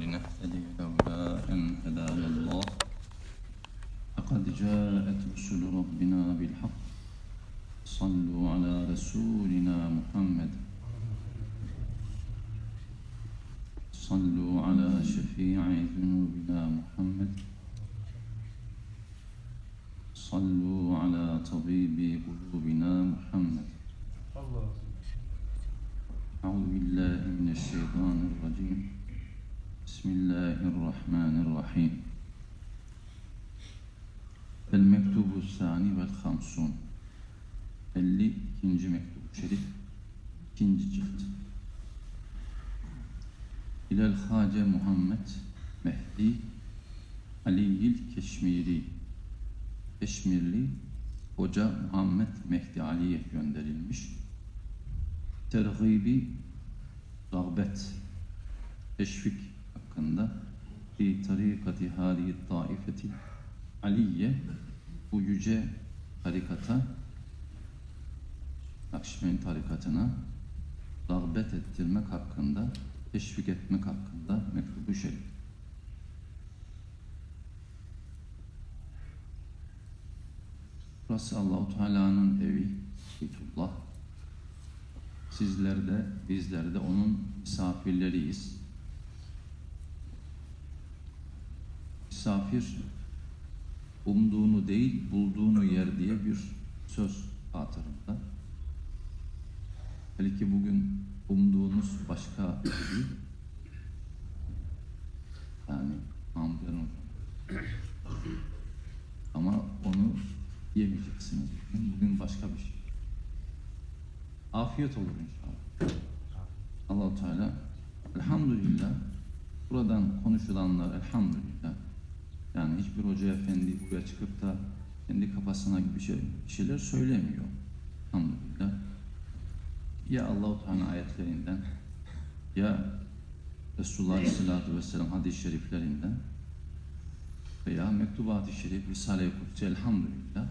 لنهتدي لولا أن هدانا الله. لقد جاءت رسل ربنا بالحق. صلوا على رسولنا محمد. صلوا على شفيع ذنوبنا محمد. صلوا على طبيب قلوبنا محمد. أعوذ بالله من الشيطان الرجيم. بسم الله الرحمن الرحيم المكتوب الثاني والخمسون 52. mektup şerif ikinci cilt İlel Hace Muhammed Mehdi Aliyil Keşmiri Keşmirli Hoca Muhammed Mehdi Ali'ye gönderilmiş tergibi rağbet teşvik hakkında fi tarikati hadihi taifeti aliye bu yüce tarikata Nakşibendi tarikatına rağbet ettirmek hakkında teşvik etmek hakkında mektubu şerif. Burası Allahu Teala'nın evi, Beytullah. Sizler de, bizler de onun misafirleriyiz. Misafir, umduğunu değil, bulduğunu yer diye bir söz hatırımda. Belki bugün umduğunuz başka biri, yani Mahmud'un ama onu yemeyeceksiniz. Bugün, bugün başka bir şey. Afiyet olur inşallah. allah Teala elhamdülillah buradan konuşulanlar elhamdülillah yani hiçbir hoca efendi buraya çıkıp da kendi kafasına gibi şey, şeyler söylemiyor. Elhamdülillah. Ya Allahu Teala ayetlerinden ya Resulullah Aleyhisselatü Vesselam hadis-i şeriflerinden veya mektubat-ı şerif, Risale-i Kutsi elhamdülillah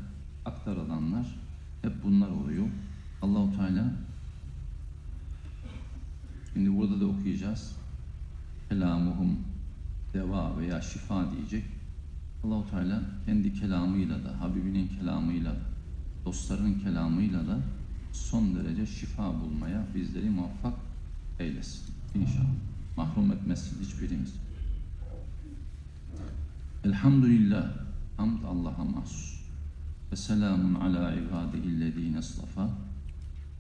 aktarılanlar hep bunlar oluyor. Allahu Teala şimdi burada da okuyacağız. Kelamuhum deva veya şifa diyecek. Allahu Teala kendi kelamıyla da, Habibinin kelamıyla da, dostlarının kelamıyla da son derece şifa bulmaya bizleri muvaffak eylesin. İnşallah. Mahrum etmesin hiçbirimiz. Elhamdülillah. Hamd Allah'a mahsus. Ve selamun ala ibadihillezine istafa.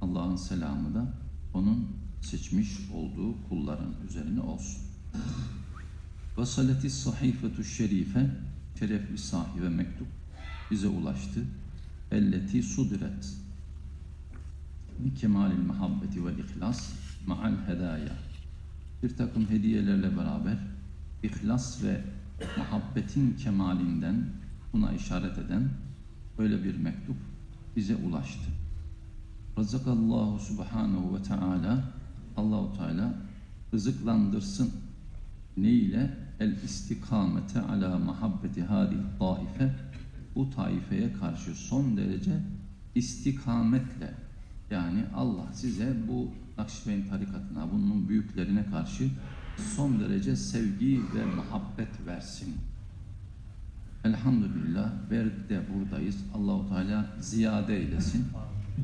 Allah'ın selamı da onun seçmiş olduğu kulların üzerine olsun. Ve salati sahifetu şerife şerefli sahibe mektup bize ulaştı. Elleti sudiret bi kemalil muhabbeti ve ihlas ma'al hedaya bir takım hediyelerle beraber ihlas ve muhabbetin kemalinden buna işaret eden böyle bir mektup bize ulaştı. Rızakallahu subhanahu ve teala Allahu Teala rızıklandırsın. Ne ile? El istikamete ala muhabbeti hadi taife bu taifeye karşı son derece istikametle yani Allah size bu Nakşibendi tarikatına, bunun büyüklerine karşı son derece sevgi ve muhabbet versin. Elhamdülillah verdi de buradayız. Allahu Teala ziyade eylesin.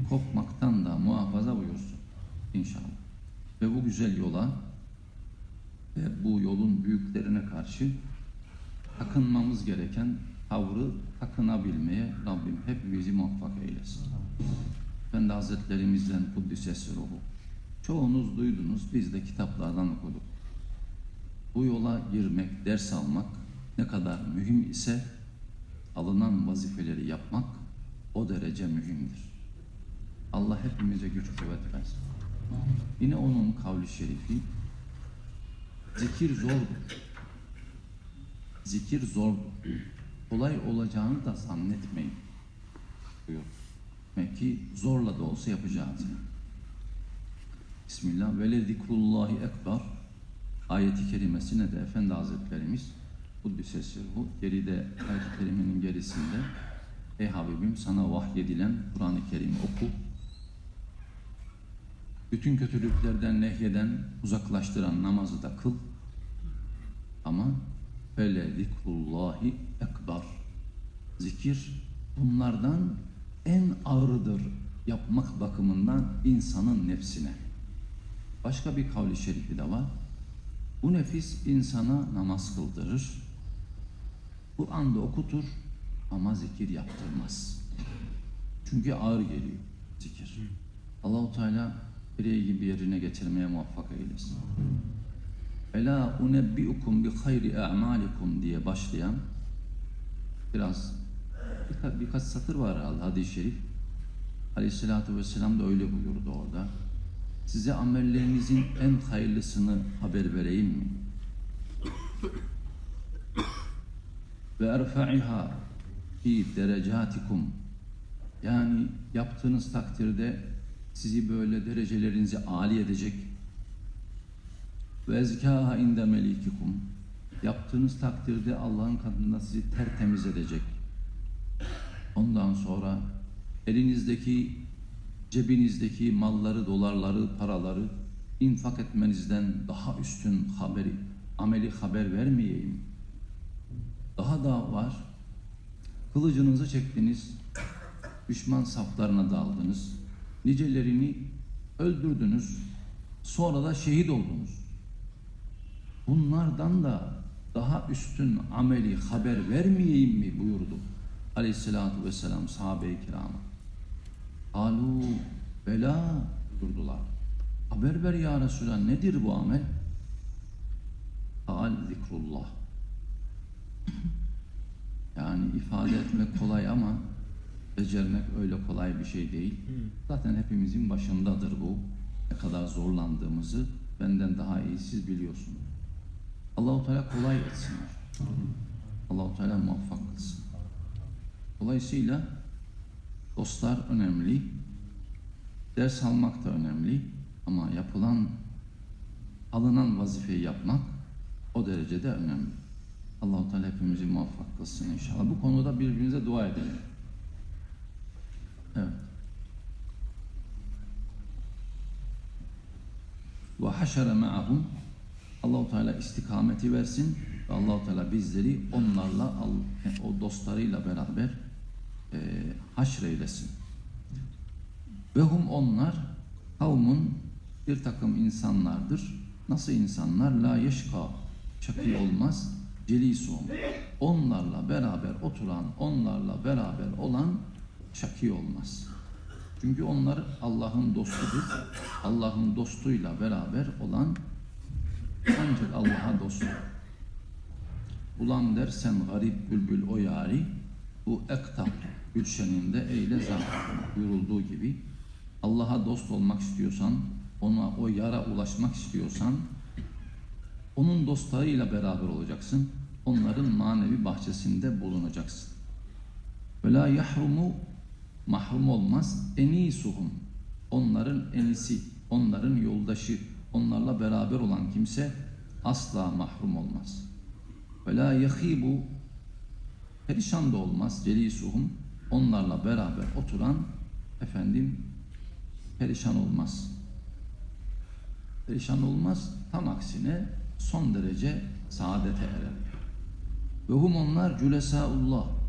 Kopmaktan da muhafaza buyursun inşallah. Ve bu güzel yola ve bu yolun büyüklerine karşı takınmamız gereken tavrı takınabilmeye Rabbim hepimizi muvaffak eylesin. Efendi Hazretlerimizden Kuddisesi ruhu. Çoğunuz duydunuz, biz de kitaplardan okuduk. Bu yola girmek, ders almak ne kadar mühim ise alınan vazifeleri yapmak o derece mühimdir. Allah hepimize güç kuvvet versin. Yine onun kavli şerifi zikir zordur. Zikir zordur. Kolay olacağını da zannetmeyin. Buyur. Demek ki zorla da olsa yapacağız. Bismillah. Ve le zikrullahi ekber. Ayeti kerimesine de Efendi Hazretlerimiz Kuddisesi bu geride ayet-i kerimenin gerisinde Ey Habibim sana vahyedilen Kur'an-ı Kerim'i oku. Bütün kötülüklerden nehyeden, uzaklaştıran namazı da kıl. Ama fele zikrullahi ekber. Zikir bunlardan en ağırdır yapmak bakımından insanın nefsine. Başka bir kavli şerifi de var. Bu nefis insana namaz kıldırır. Bu anda okutur ama zikir yaptırmaz. Çünkü ağır geliyor zikir. Allahu Teala bireyi gibi yerine getirmeye muvaffak eylesin. Ela unebbiukum bi hayri a'malikum diye başlayan biraz birka, birkaç satır var herhalde hadis-i şerif. Aleyhisselatü Vesselam da öyle buyurdu orada. Size amellerinizin en hayırlısını haber vereyim mi? Ve erfa'iha fi derecatikum yani yaptığınız takdirde sizi böyle derecelerinizi âli edecek ve ezkâha inde melikikum yaptığınız takdirde Allah'ın katında sizi tertemiz edecek. Ondan sonra elinizdeki cebinizdeki malları, dolarları, paraları infak etmenizden daha üstün haberi, ameli haber vermeyeyim. Daha da var. Kılıcınızı çektiniz, düşman saflarına daldınız, nicelerini öldürdünüz, sonra da şehit oldunuz. Bunlardan da daha üstün ameli haber vermeyeyim mi buyurdu aleyhissalatü vesselam sahabe-i kirama. Alu bela durdular. Haber ver ya Resulallah nedir bu amel? Al zikrullah. Yani ifade etmek kolay ama becermek öyle kolay bir şey değil. Zaten hepimizin başındadır bu. Ne kadar zorlandığımızı benden daha iyi siz biliyorsunuz. Allahu Teala kolay etsin. Allahu Teala muvaffak kılsın. Dolayısıyla dostlar önemli, ders almak da önemli ama yapılan, alınan vazifeyi yapmak o derecede önemli. Allahu Teala hepimizi muvaffak kılsın inşallah. Bu konuda birbirimize dua edelim. Ve haşere ma'ahum Allahu Teala istikameti versin ve Allahu Teala bizleri onlarla o dostlarıyla beraber e, haşreylesin. Ve hum onlar kavmun bir takım insanlardır. Nasıl insanlar? La yeşka çakı olmaz. Celisum. Onlarla beraber oturan, onlarla beraber olan çakı olmaz. Çünkü onlar Allah'ın dostudur. Allah'ın dostuyla beraber olan ancak Allah'a dost. Ulan dersen garip bülbül o yari bu ektap gülşeninde eyle zar buyurulduğu gibi Allah'a dost olmak istiyorsan ona o yara ulaşmak istiyorsan onun dostlarıyla beraber olacaksın. Onların manevi bahçesinde bulunacaksın. Ve la yahrumu mahrum olmaz. Enisuhum. Onların enisi, onların yoldaşı, onlarla beraber olan kimse asla mahrum olmaz. Ve la yahibu perişan da olmaz. Celisuhum onlarla beraber oturan efendim perişan olmaz. Perişan olmaz. Tam aksine son derece saadete erer. Ve hum onlar cülesaullah.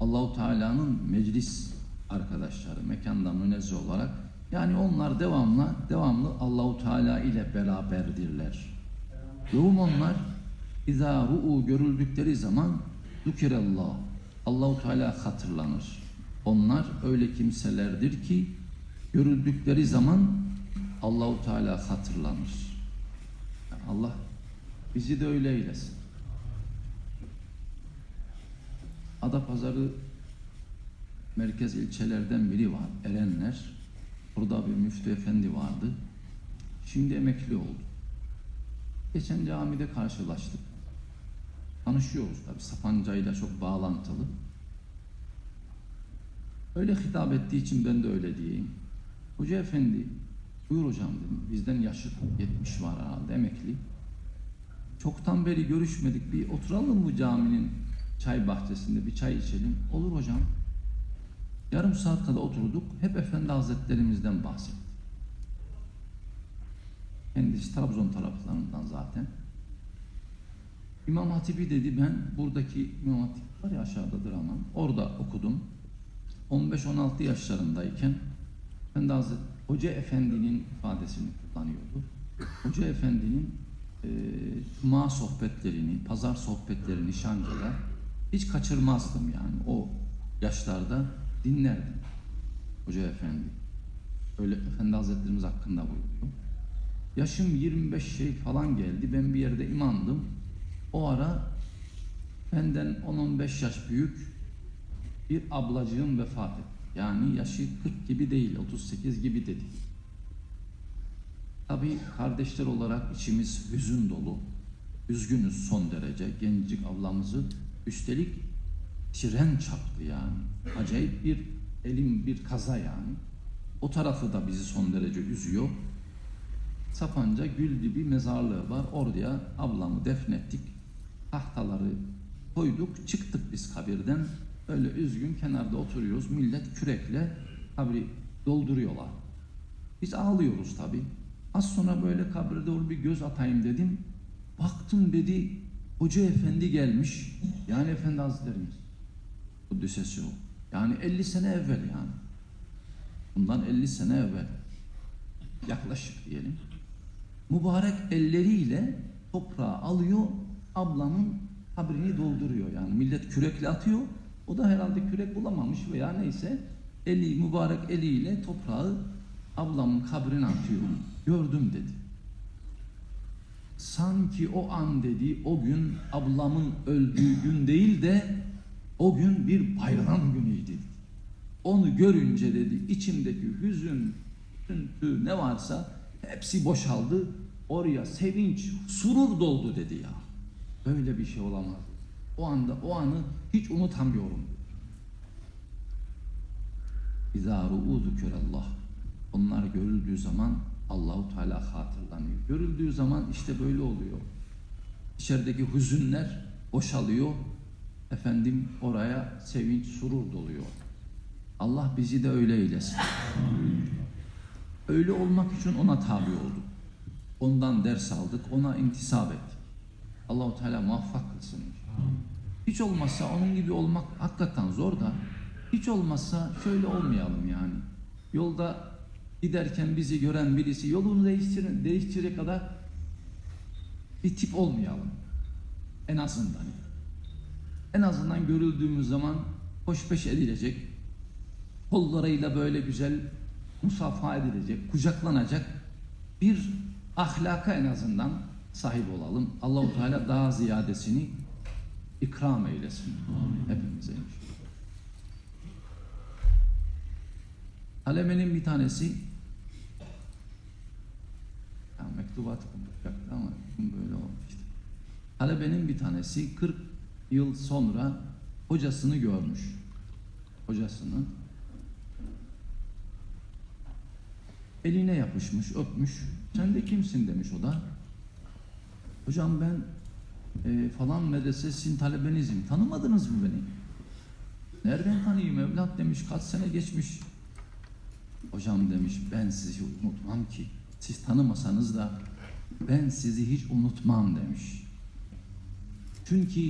Allahu Teala'nın meclis arkadaşları mekandan münezzeh olarak yani onlar devamlı devamlı Allahu Teala ile beraberdirler. Ve onlar izâ ru'u görüldükleri zaman zükirallah Allahu Teala hatırlanır. Onlar öyle kimselerdir ki görüldükleri zaman Allahu Teala hatırlanır. Allah bizi de öyle eylesin. Adapazarı merkez ilçelerden biri var. Erenler. Burada bir müftü efendi vardı. Şimdi emekli oldu. Geçen camide karşılaştık. Tanışıyoruz tabi. Sapanca'yla çok bağlantılı. Öyle hitap ettiği için ben de öyle diyeyim. Hoca efendi, buyur hocam dedim. Bizden yaşı 70 var herhalde, emekli. Çoktan beri görüşmedik. Bir oturalım bu caminin çay bahçesinde bir çay içelim. Olur hocam. Yarım saat kadar oturduk. Hep Efendi Hazretlerimizden bahsetti. Kendisi Trabzon taraflarından zaten. İmam Hatibi dedi ben buradaki İmam Hatip var ya aşağıdadır ama orada okudum. 15-16 yaşlarındayken ben de Hazreti Hoca Efendi'nin ifadesini kullanıyordu. Hoca Efendi'nin e, cuma sohbetlerini, pazar sohbetlerini Şanca'da hiç kaçırmazdım yani o yaşlarda dinlerdim. Hoca Efendi. Öyle Efendi Hazretlerimiz hakkında buyuruyor. Yaşım 25 şey falan geldi. Ben bir yerde imandım. O ara benden 10-15 yaş büyük bir ablacığım vefat etti. Yani yaşı 40 gibi değil, 38 gibi dedi. Tabii kardeşler olarak içimiz hüzün dolu. Üzgünüz son derece. Gencik ablamızı üstelik tren çarptı yani. Acayip bir elim bir kaza yani. O tarafı da bizi son derece üzüyor. Sapanca gül gibi mezarlığı var. Oraya ablamı defnettik. Tahtaları koyduk. Çıktık biz kabirden. Öyle üzgün kenarda oturuyoruz. Millet kürekle kabri dolduruyorlar. Biz ağlıyoruz tabi. Az sonra böyle kabre doğru bir göz atayım dedim. Baktım dedi Hoca Efendi gelmiş. Yani Efendi Hazretlerimiz. Kuddisesi o. Yani 50 sene evvel yani. Bundan 50 sene evvel. Yaklaşık diyelim. Mübarek elleriyle toprağı alıyor, ablamın kabrini dolduruyor. Yani millet kürekle atıyor. O da herhalde kürek bulamamış veya neyse eli mübarek eliyle toprağı ablamın kabrine atıyor. Gördüm dedi. Sanki o an dedi o gün ablamın öldüğü gün değil de o gün bir bayram günüydü. Onu görünce dedi içimdeki hüzün, üzüntü ne varsa hepsi boşaldı. Oraya sevinç, surur doldu dedi ya. Böyle bir şey olamaz. O anda o anı hiç unutamıyorum. İzâ ru'û Allah. Onlar görüldüğü zaman Allahu Teala hatırlanıyor. Görüldüğü zaman işte böyle oluyor. İçerideki hüzünler boşalıyor. Efendim oraya sevinç, surur doluyor. Allah bizi de öyle eylesin. Öyle olmak için ona tabi olduk. Ondan ders aldık, ona intisap ettik. Allahu Teala muvaffak kılsın. Hiç olmazsa onun gibi olmak hakikaten zor da hiç olmazsa şöyle olmayalım yani. Yolda giderken bizi gören birisi yolunu değiştirin, değiştirecek kadar bir tip olmayalım. En azından. En azından görüldüğümüz zaman hoşbeş edilecek, kollarıyla böyle güzel musafa edilecek, kucaklanacak bir ahlaka en azından sahip olalım. Allahu Teala daha ziyadesini ikram eylesin hepimize. Alemenin bir tanesi ya mektubat konuşacaktı ama böyle olmuştu. Talebenin bir tanesi 40 yıl sonra hocasını görmüş. Hocasını eline yapışmış, öpmüş. Sen de kimsin demiş o da. Hocam ben e, falan medrese sizin talebenizim. Tanımadınız mı beni? Nereden tanıyayım evlat demiş. Kaç sene geçmiş. Hocam demiş ben sizi unutmam ki. Siz tanımasanız da ben sizi hiç unutmam demiş. Çünkü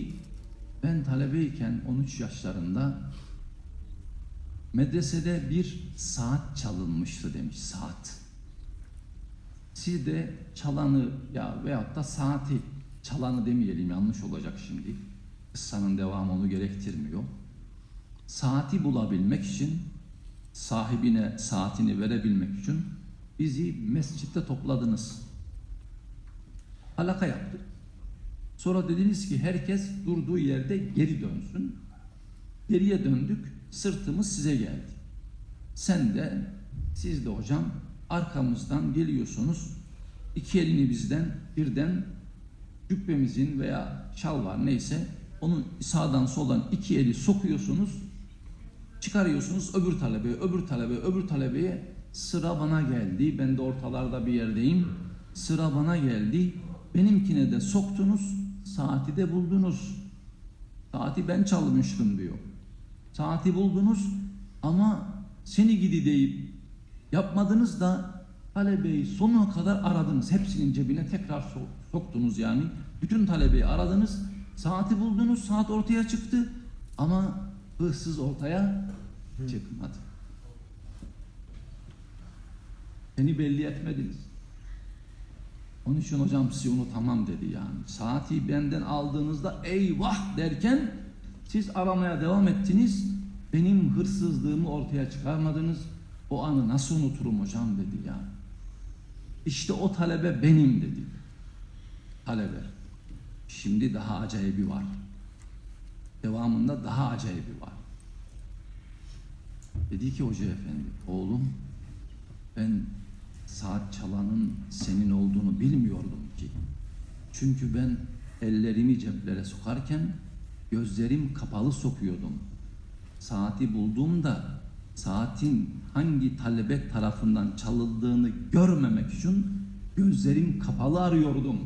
ben talebeyken 13 yaşlarında medresede bir saat çalınmıştı demiş saat. Siz de çalanı ya veyahut da saati çalanı demeyelim yanlış olacak şimdi. Kıssanın devamı onu gerektirmiyor. Saati bulabilmek için sahibine saatini verebilmek için bizi mescitte topladınız. Alaka yaptık. Sonra dediniz ki herkes durduğu yerde geri dönsün. Geriye döndük. Sırtımız size geldi. Sen de siz de hocam arkamızdan geliyorsunuz. İki elini bizden birden cübbemizin veya şal var neyse onun sağdan soldan iki eli sokuyorsunuz çıkarıyorsunuz öbür talebeye öbür talebeye öbür talebeye sıra bana geldi ben de ortalarda bir yerdeyim sıra bana geldi benimkine de soktunuz saati de buldunuz saati ben çalmıştım diyor saati buldunuz ama seni gidi deyip yapmadınız da Talebeyi sonuna kadar aradınız. Hepsinin cebine tekrar so- soktunuz yani. Bütün talebeyi aradınız. Saati buldunuz. Saat ortaya çıktı. Ama hırsız ortaya çıkmadı. Beni belli etmediniz. Onun için hocam size unutamam dedi yani. Saati benden aldığınızda eyvah derken siz aramaya devam ettiniz. Benim hırsızlığımı ortaya çıkarmadınız. O anı nasıl unuturum hocam dedi yani. İşte o talebe benim dedi. Talebe. Şimdi daha acayibi var. Devamında daha acayibi var. Dedi ki hoca efendi, oğlum ben saat çalanın senin olduğunu bilmiyordum ki. Çünkü ben ellerimi ceplere sokarken gözlerim kapalı sokuyordum. Saati bulduğumda saatin hangi talebe tarafından çalındığını görmemek için gözlerim kapalı arıyordum.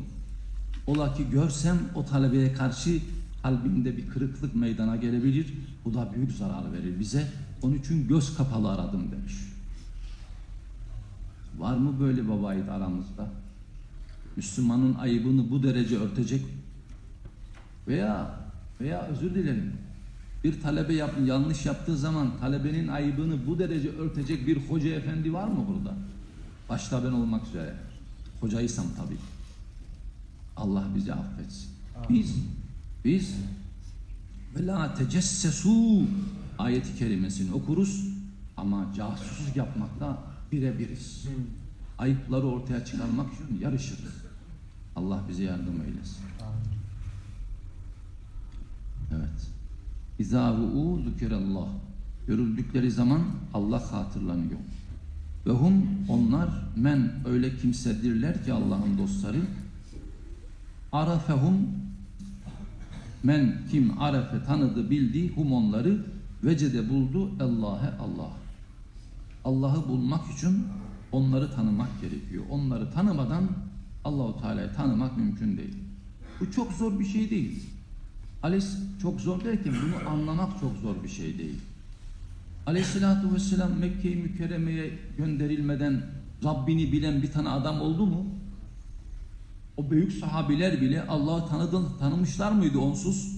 Ola ki görsem o talebeye karşı kalbimde bir kırıklık meydana gelebilir. Bu da büyük zarar verir bize. Onun için göz kapalı aradım demiş. Var mı böyle babayit aramızda? Müslümanın ayıbını bu derece örtecek veya veya özür dilerim. Bir talebe yap, yanlış yaptığı zaman talebenin ayıbını bu derece örtecek bir hoca efendi var mı burada? Başta ben olmak üzere. Hocaysam tabii. Allah bizi affetsin. Biz biz ve la tecessesu ayeti kerimesini okuruz ama casusluk yapmakta birebiriz. Ayıpları ortaya çıkarmak için yarışırız. Allah bize yardım eylesin. Evet. İzâ ru'û zükirallah. Görüldükleri zaman Allah hatırlanıyor. Ve hum onlar men öyle kimsedirler ki Allah'ın dostları arafehum men kim arefe tanıdı bildi hum onları vecede buldu Allah'e Allah. Allah'ı bulmak için onları tanımak gerekiyor. Onları tanımadan Allahu Teala'yı tanımak mümkün değil. Bu çok zor bir şey değil. Ales çok zor derken bunu anlamak çok zor bir şey değil. Aleyhisselatü Vesselam Mekke-i Mükerreme'ye gönderilmeden Rabbini bilen bir tane adam oldu mu? O büyük sahabiler bile Allah'ı tanıdın, tanımışlar mıydı onsuz?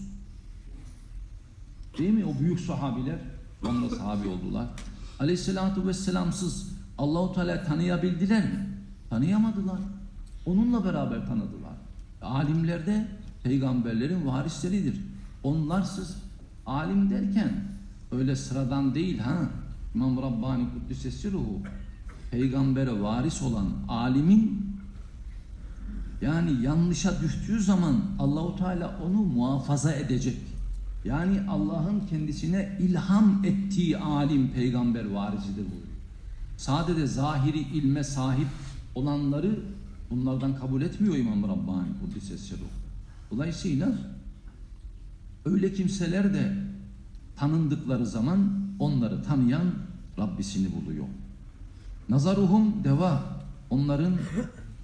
Değil mi? O büyük sahabiler onunla sahabi oldular. Aleyhisselatü Vesselam'sız Allahu Teala tanıyabildiler mi? Tanıyamadılar. Onunla beraber tanıdılar. Alimler de peygamberlerin varisleridir. Onlarsız alim derken öyle sıradan değil ha. İmam Rabbani Kuddisesi ruhu peygambere varis olan alimin yani yanlışa düştüğü zaman Allahu Teala onu muhafaza edecek. Yani Allah'ın kendisine ilham ettiği alim peygamber varisidir bu. Sadece zahiri ilme sahip olanları bunlardan kabul etmiyor İmam Rabbani ruhu. Dolayısıyla öyle kimseler de tanındıkları zaman onları tanıyan Rabbisini buluyor. Nazaruhum deva onların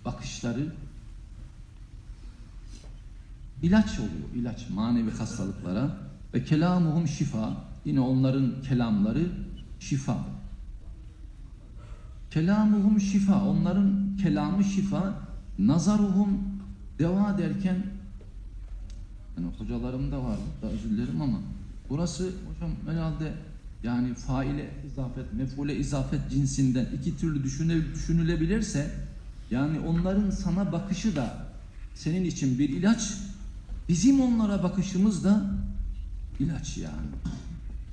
bakışları ilaç oluyor. ilaç manevi hastalıklara ve kelamuhum şifa yine onların kelamları şifa. Kelamuhum şifa onların kelamı şifa nazaruhum deva derken yani hocalarım da var burada özür dilerim ama burası hocam herhalde yani faile izafet, mefule izafet cinsinden iki türlü düşüne, düşünülebilirse yani onların sana bakışı da senin için bir ilaç bizim onlara bakışımız da ilaç yani.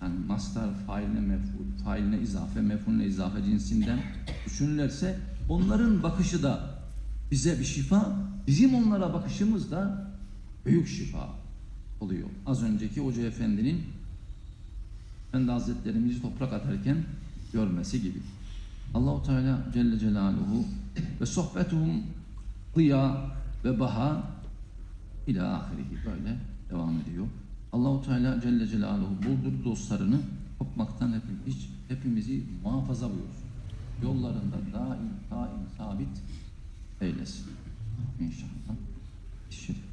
Yani mastar failine meful, failine izafe, mefulüne izafe cinsinden düşünülürse onların bakışı da bize bir şifa, bizim onlara bakışımız da büyük şifa oluyor. Az önceki Hoca Efendi'nin Efendi Hazretlerimizi toprak atarken görmesi gibi. Allahu Teala Celle Celaluhu ve sohbetuhum ziya ve baha ila ahirihi böyle devam ediyor. Allahu Teala Celle Celaluhu buldur dostlarını kopmaktan hepimiz, hepimizi muhafaza buyursun. Yollarında daim, daim, sabit eylesin. İnşallah. Şerif.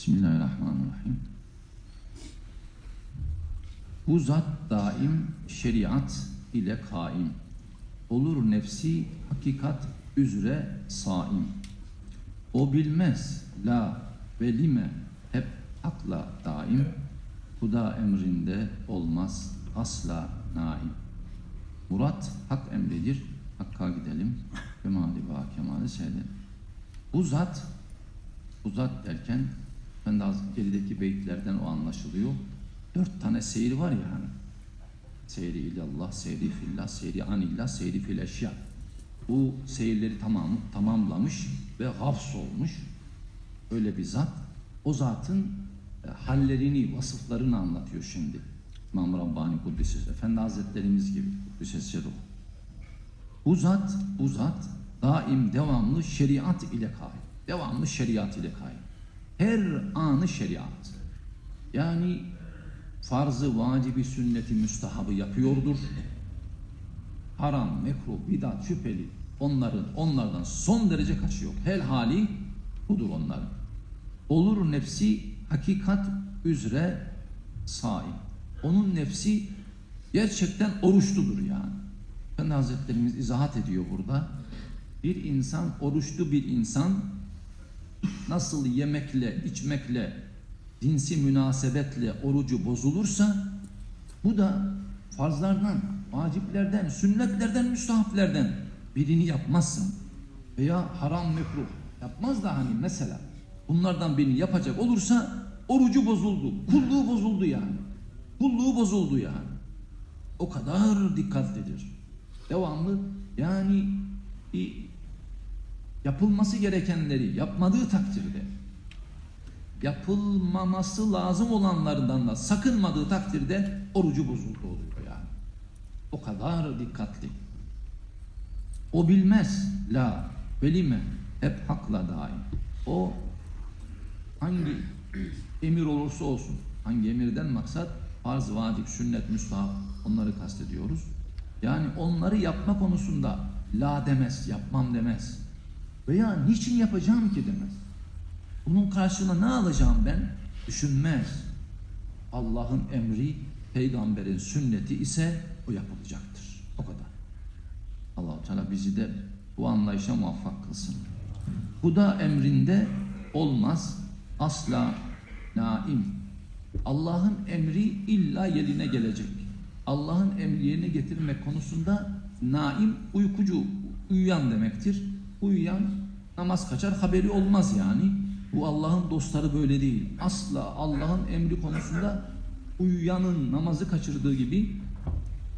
Bismillahirrahmanirrahim. Bu zat daim şeriat ile kaim. Olur nefsi hakikat üzere saim. O bilmez la ve lime hep hakla daim. Huda emrinde olmaz asla naim. Murat hak emridir. Hakka gidelim. Kemali ba kemali seyredelim. Bu zat bu zat derken az gerideki beyitlerden o anlaşılıyor. Dört tane seyir var ya hani. Seyri ilallah, seyri fillah, seyri anillah, seyri fil eşya. Bu seyirleri tamam, tamamlamış ve hafs olmuş. Öyle bir zat. O zatın e, hallerini, vasıflarını anlatıyor şimdi. İmam Rabbani Kuddisiz. Efendi Hazretlerimiz gibi. Kuddisiz Ruh. Bu zat, bu zat daim devamlı şeriat ile kaim. Devamlı şeriat ile kaim. Her anı şeriat. Yani farzı, vacibi, sünneti, müstahabı yapıyordur. Haram, mekruh, bidat, şüpheli onların onlardan son derece kaçıyor. Her hali budur onların. Olur nefsi hakikat üzere saim. Onun nefsi gerçekten oruçludur yani. Efendi Hazretlerimiz izahat ediyor burada. Bir insan, oruçlu bir insan nasıl yemekle, içmekle, dinsi münasebetle orucu bozulursa bu da farzlardan, vaciplerden, sünnetlerden, müstahaplerden birini yapmazsın veya haram mekruh yapmaz da hani mesela bunlardan birini yapacak olursa orucu bozuldu, kulluğu bozuldu yani. Kulluğu bozuldu yani. O kadar dikkatlidir. Devamlı yani yapılması gerekenleri yapmadığı takdirde yapılmaması lazım olanlardan da sakınmadığı takdirde orucu bozuldu oluyor yani. O kadar dikkatli. O bilmez la velime hep hakla daim. O hangi emir olursa olsun hangi emirden maksat farz, vacip, sünnet, müstahap onları kastediyoruz. Yani onları yapma konusunda la demez, yapmam demez. Veya niçin yapacağım ki demez. Bunun karşılığında ne alacağım ben? Düşünmez. Allah'ın emri, peygamberin sünneti ise o yapılacaktır. O kadar. allah Teala bizi de bu anlayışa muvaffak kılsın. Bu emrinde olmaz. Asla naim. Allah'ın emri illa yerine gelecek. Allah'ın emri yerine getirmek konusunda naim uykucu, uyuyan demektir. Uyuyan namaz kaçar haberi olmaz yani. Bu Allah'ın dostları böyle değil. Asla Allah'ın emri konusunda uyuyanın namazı kaçırdığı gibi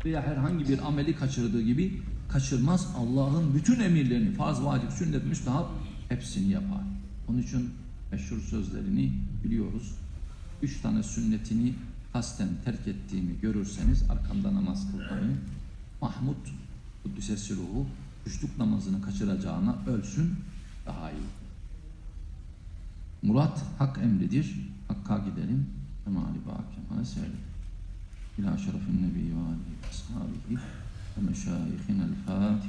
veya herhangi bir ameli kaçırdığı gibi kaçırmaz. Allah'ın bütün emirlerini farz, vacip, sünnet, müstahap hepsini yapar. Onun için meşhur sözlerini biliyoruz. Üç tane sünnetini kasten terk ettiğimi görürseniz arkamda namaz kılmayın. Mahmud Kuddisesi ruhu üçlük namazını kaçıracağına ölsün daha iyi. Murat hak emridir. Hakka gidelim. Kemali ba kemale seyredelim. İlâ şerefin nebiyyi ve âlihi ve ashabihi ve meşâihinel fâtiha.